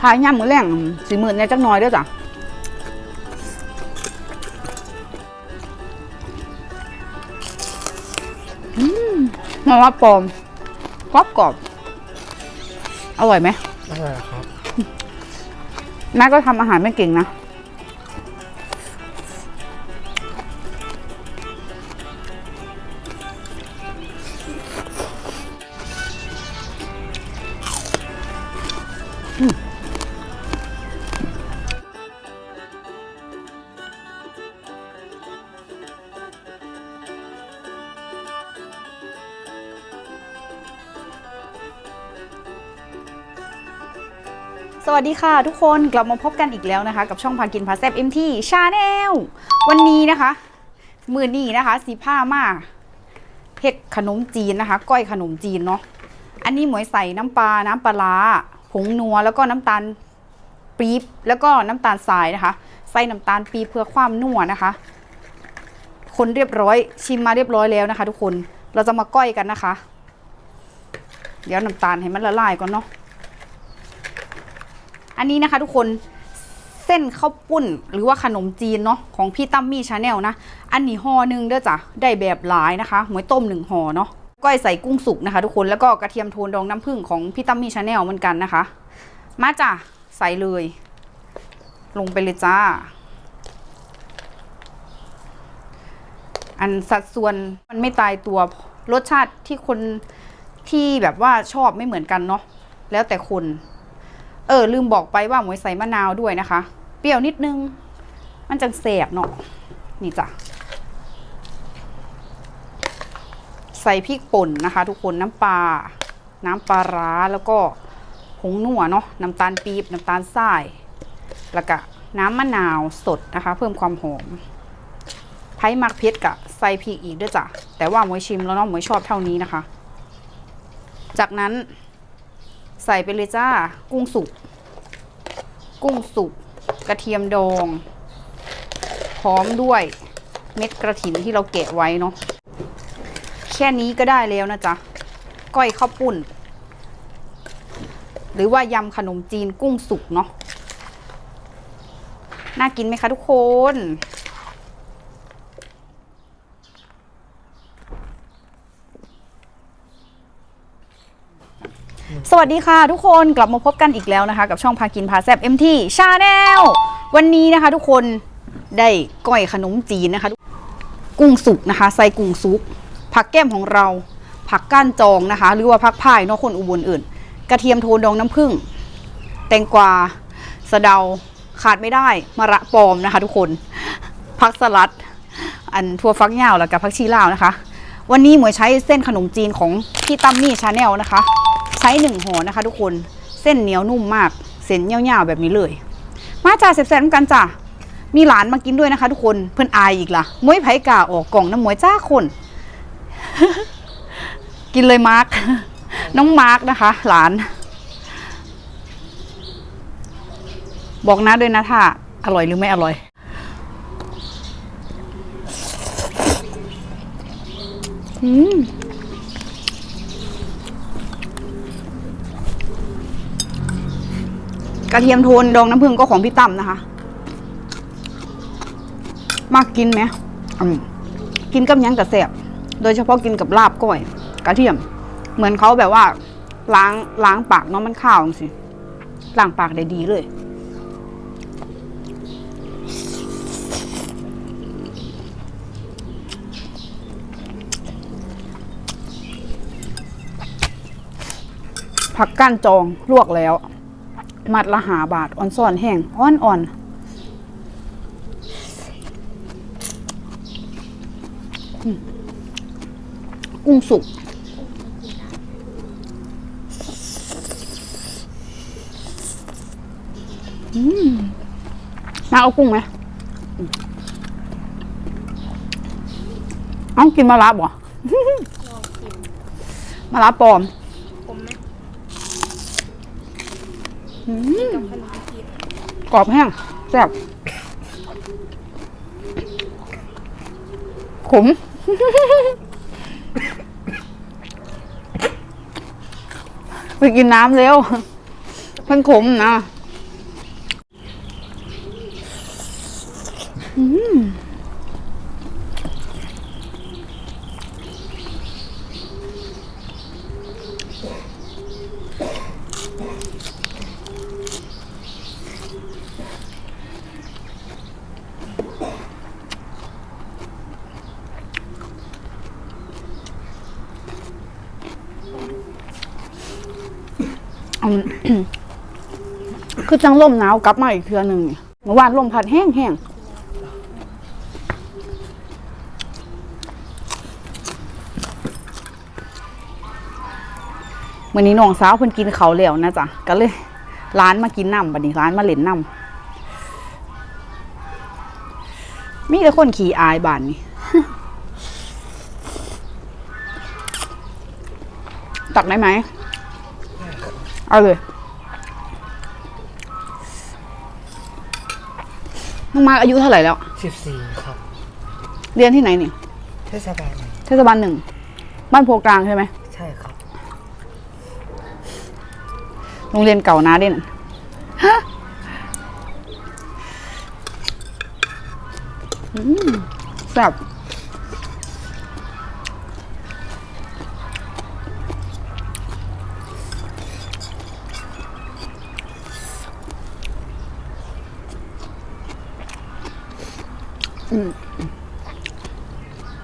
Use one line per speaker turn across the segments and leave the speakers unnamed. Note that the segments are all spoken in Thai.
ทายย่ำมือแรงสีหมื่นเนี่ยจักหน้อยเด้วยจ้ะอืมมาว่าปลอมกรอบกรอบ อร่อยไหม
อร่อยครับ
น้าก็ทำอาหารไม่เก่งนะ สวัสดีค่ะทุกคนกลับมาพบกันอีกแล้วนะคะ กับช่องพากินพาแซบเอ็มทีชาแนลวันนี้นะคะ มือนี้นะคะ สีผ้ามาเห็ดขนมจีนนะคะ ก้อยขนมจีนเนาะอันนี้หมวยใส่น้ำปลาน้ำปลาร้าผงนัวแล้วก็น้ำตาลปี๊บแล้วก็น้ำตาลทรายนะคะ ใส่น้ำตาลปี๊บเพื่อความนัวนะคะ คนเรียบร้อยชิมมาเรียบร้อยแล้วนะคะ ทุกคนเราจะมาก้อยกันนะคะ เดี๋ยวน้ำตาลให้มันละลายก่อนเนาะ อันนี้นะคะทุกคนเส้นข้าวปุ้นหรือว่าขนมจีนเนาะของพี่ตั้มมี่ชาแนลนะ อันนี้ห่อหนึ่งเด้อจ้ะได้แบบหลายนะคะหมวยต้มหนึ่งห่อเนาะก้อยใส่กุ้งสุกนะคะทุกคนแล้วก็กระเทียมโทนดองน้ำผึ้งของพี่ตั้มมี่ชาแนลเหมือนกันนะคะ มาจ้ะใส่เลย ลงไปเลยจ้า อันสัดส่วนมันไม่ตายตัวรสชาติที่คนที่แบบว่าชอบไม่เหมือนกันเนาะแล้วแต่คน เออ ลืมบอกไปว่าหมวยใส่มะนาวด้วยนะคะ เปรี้ยวนิดนึง มันจังแสบเนาะนี่จ้ะใส่พริกป่นนะคะ ทุกคนน้ำปลาน้ำปลาร้าแล้วก็ผงนัวเนาะน้ำตาลปี๊บน้ำตาลทรายแล้วก็น้ำมะนาวสดนะคะ เพิ่มความหอมไผ่มักเพชรกะใส่พริกอีกด้วยจ้ะแต่ว่าหมวยชิมแล้วเนาะหมวยชอบเท่านี้นะคะ จากนั้น ใส่ไปเลยจ้า กุ้งสุก กุ้งสุก กระเทียมดอง พร้อมด้วยเม็ดกระถินที่เราแกะไว้เนาะ แค่นี้ก็ได้แล้วนะจ๊ะ ก้อยข้าวปุ้น หรือว่ายำขนมจีนกุ้งสุกเนาะ น่ากินไหมคะทุกคน สวัสดีค่ะทุกคนกลับมาพบกันอีกแล้วนะคะ กับช่องพากินพาแซบเอ็มทีชาแนลวันนี้นะคะทุกคนได้ก้อยขนมจีนนะคะ กุ้งสุกนะคะ ใส่กุ้งสุก ผักแก้มของเรา ผักก้านจองนะคะ หรือว่าผักพายเนอกคนอุบลอื่น กระเทียมโทนดองน้ำผึ้งแตงกวาสะเดาขาดไม่ได้มะระปอมนะคะ ทุกคนผักสลัด อันทั่วฟักยาวแล้วกับผักชีลาวนะคะ วันนี้หมวยใช้เส้นขนมจีนของพี่ตั้มมี่ชาแนลนะคะ ใช้หนึ่งห่อนะคะ ทุกคนเส้นเหนียวนุ่มมากเส้นยาวๆแบบนี้เลย มาจ่าแซ่บๆกันจ้ะมีหลานมากินด้วยนะคะ ทุกคนเพื่อนอายอีกล่ะมวยไผ่กาออกกล่องน้ำมวยจ้าคน กินเลยมาร์กน้องมาร์กนะคะ หลาน บอกนะด้วยนะถ้าอร่อยหรือไม่อร่อยอืม กระเทียมโทนดองน้ำผึ้งก็ของพี่ตั้มนะคะ มากกินไหมอืมกินกับหยังแต่แสบโดยเฉพาะกินกับลาบก้อย กระเทียม เหมือนเขาแบบว่า ล้างล้างปากเนาะมันข้าวสิล้างปากได้ดีเลยผักก้านจองลวกแล้ว มัดละหาบาทอ่อนซ่อนแห้งอ่อนอ่อนอืมกุ้งสุกอืมน้าเอากุ้งไหมอืมเอากินมะระบ่มะระปลอม
ผมไหม
อืม
กับขนมจีน
กรอบแห้งแซ่บขม ไปกินน้ำเร็วมันขมนะ อืม คือจังลมหนาวกลับมาอีกเทือหนึ่งเมื่อวานลมพัดแห้งแห้งวันนี้น้องสาวเพิ่นกินเขาวแล้วนะจ๊ะก็เลยร้านมากินน้ำบัดนี้ร้านมาเล่นน้ำมีแต่คนขี่อายบานนี่ ตักได้ไหม เอาเลย น้องมาร์คอายุเท่าไหร่แล้ว
สิบสี่ครับ
เรียนที่ไหนนี่
เทศบาลไหน
เทศบาลหนึ่ง บ้านโพกลางใช่ไหม
ใช่ครับ
โรงเรียนเก่านะเด่นฮะอืมแซ่บ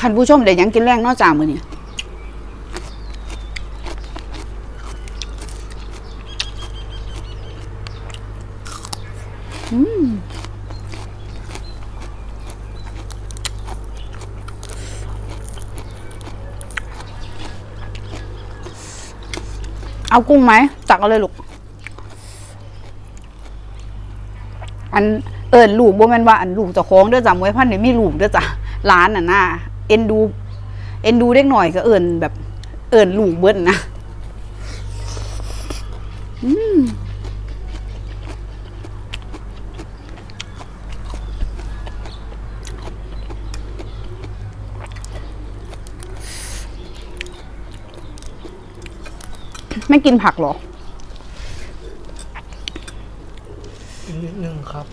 ท่านผู้ชมเดี๋ยวยังกินแรงนอกจากมือนี่เอากุ้งไหมตักเอาเลยลูก อัน เอิญลูกบ่แม่นว่าอันลูกเจะคล้าของเด้อจ้ะมวยพันเนี่มีลูกเด้อจ้ะร้านน่ะน่าเอ็นดู เอ็นดูเด็กหน่อยก็เอิญแบบเอิญลูกเบิ้นนะอืมไม่กินผักหรอ
อีกนิดนึงครับ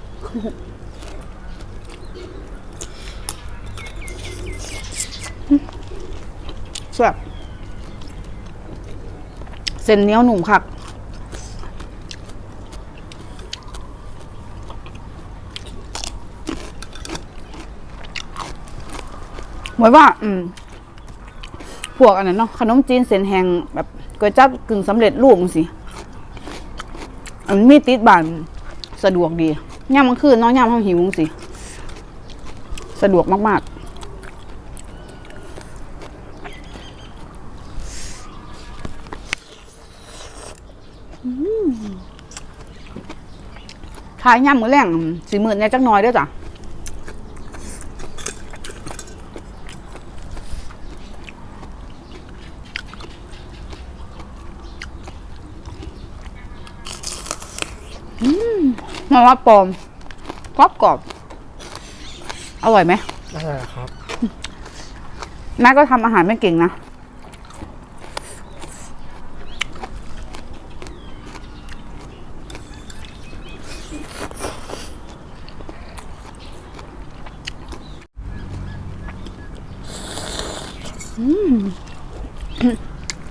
แซ่บ เส้นเนี้ยวหนุ่มคักหมายว่า อืมพวกอันนั้นเนาะขนมจีนเส้นแห้งแบบก๋วยจั๊บกึ่งสำเร็จรูปจังสิอันมีติดบานสะดวกดีย่ามกลางคืนเนาะย่ามเขาหิวจังสิ สะดวกมาก ๆ ขายย่ามมือแรงสี่หมื่นเนี่ยจักหน้อยเด้วยจ้ะมาว่าปลอมกรอบกรอบ อร่อยไหม
อะไรครับ
แม่ก็ทำอาหารไม่เก่งนะ อืม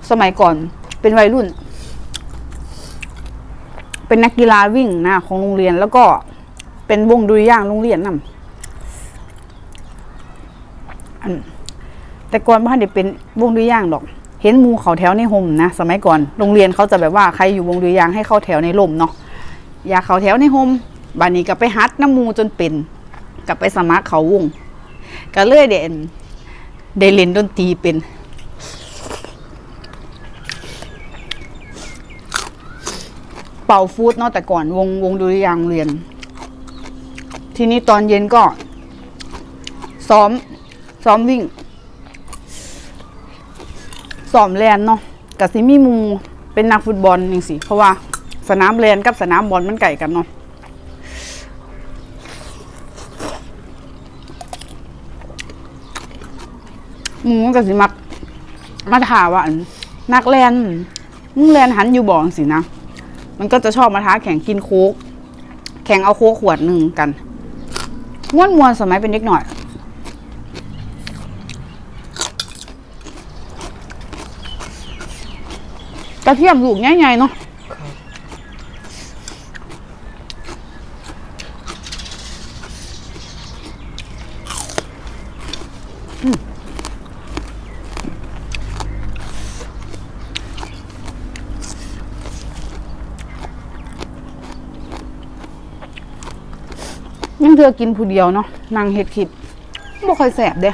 สมัยก่อนเป็นวัยรุ่น เป็นนักกีฬาวิ่งนะของโรงเรียนแล้วก็เป็นวงดุริยางโรงเรียนนำอันแต่ก่อนบ้านเด็กเป็นวงดุริยางดอก เห็นมูเขาแถวในห่มนะสมัยก่อนโรงเรียนเขาจะแบบว่าใครอยู่วงดุริยางให้เข้าแถวในร่มเนาะอยากเขาแถวในห่มบานนี้ก็ไปฮัดน้ำมูจนเป็นกลับไปสมัครเขาวง ก็เลยเด่นได้เล่นดนตรีเป็น เป่าฟูดเนาะแต่ก่อนวงวงดุริยางเรียน ทีนี้ตอนเย็นก็ ซ้อม ซ้อมวิ่งซ้อมแลนเนาะกับซิมีหมูเป็นนักฟุตบอลนี่สิเพราะว่าสนามแลนกับสนามบอลมันไก่กันเนาะหมูกับสิมักมาถามว่าอันนักแลนมึงแลนหันอยู่บ่องสินะ มันก็จะชอบมาท้าแข่งกินโค้กแข่งเอาโค้กขวดหนึ่งกันม้วนมวนสมัยเป็นเด็กหน่อย กระเทียมลูกใหญ่ๆเนาะ
ยัง
เธอกินผู้เดียวเนาะนางเห็ดขิดบ่ค่อยแสบเด้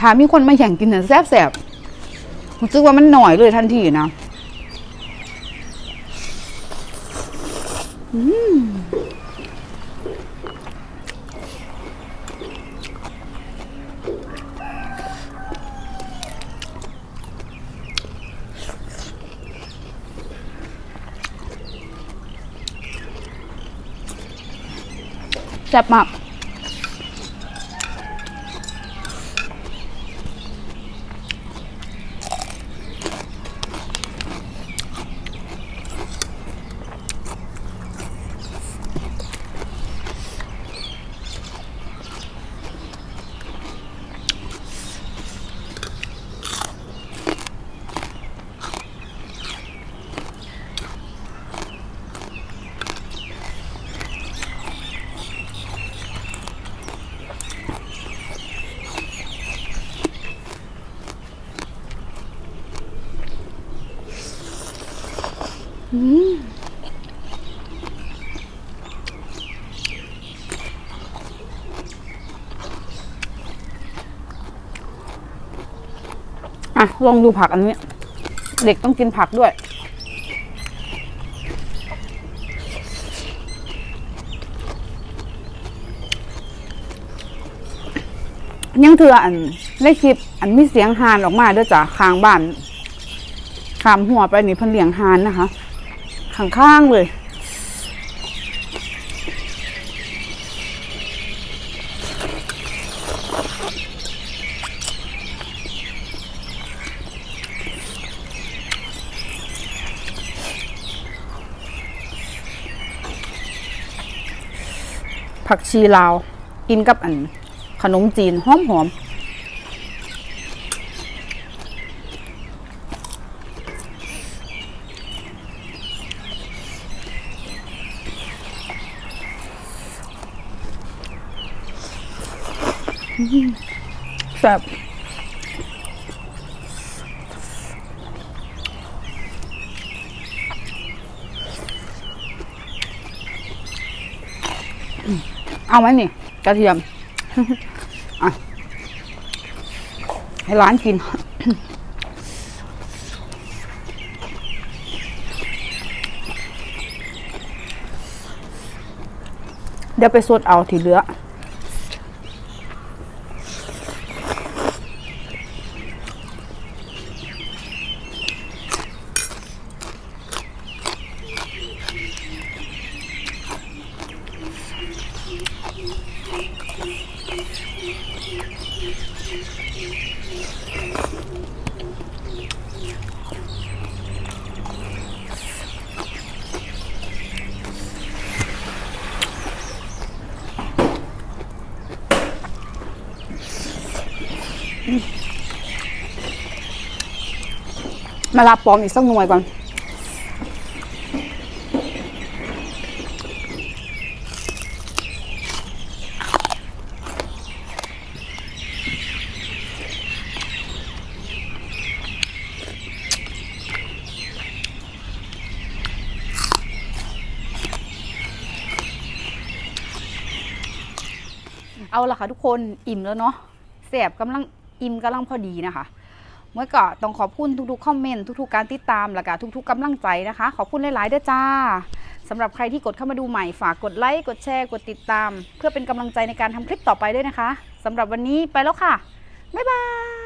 ถามมีคนมาแข่งกินเน่ยแสบแสบรู้สึกว่ามันหน่อยเลยทันทีนะอืม แซ่บมาก อะ ลองดูผักอันนี้ เด็กต้องกินผักด้วย ยังเถื่ออันในคลิปอันมีเสียงฮานออกมาด้วยจ้ะข้างบ้านขามหัวไปนี่เพิ่นเลี้ยงฮานนะคะข้างๆเลย ผักชีลาว กินกับอัน ขนมจีนหอมหอมแซ่บ เอาไหมนี่กระเทียมอะให้ร้านกิน เดี๋ยวไปสดเอาที่เหลือ มาลาปลอมอีกสักหน่วยก่อน เอาละค่ะทุกคนอิ่มแล้วเนาะแสบกำลัง อิ่มกำลังพอดีนะคะ เมื่อก็ต้องขอบคุณทุกๆคอมเมนต์ทุกๆ การติดตามแล้วก็ทุกๆกำลังใจนะคะ ขอบคุณหลายๆเด้อจ้าสำหรับใครที่กดเข้ามาดูใหม่ฝากกดไลค์กดแชร์กดติดตาม เพื่อเป็นกำลังใจในการทำคลิปต่อไปด้วยนะคะสำหรับวันนี้ไปแล้วค่ะบ๊ายบาย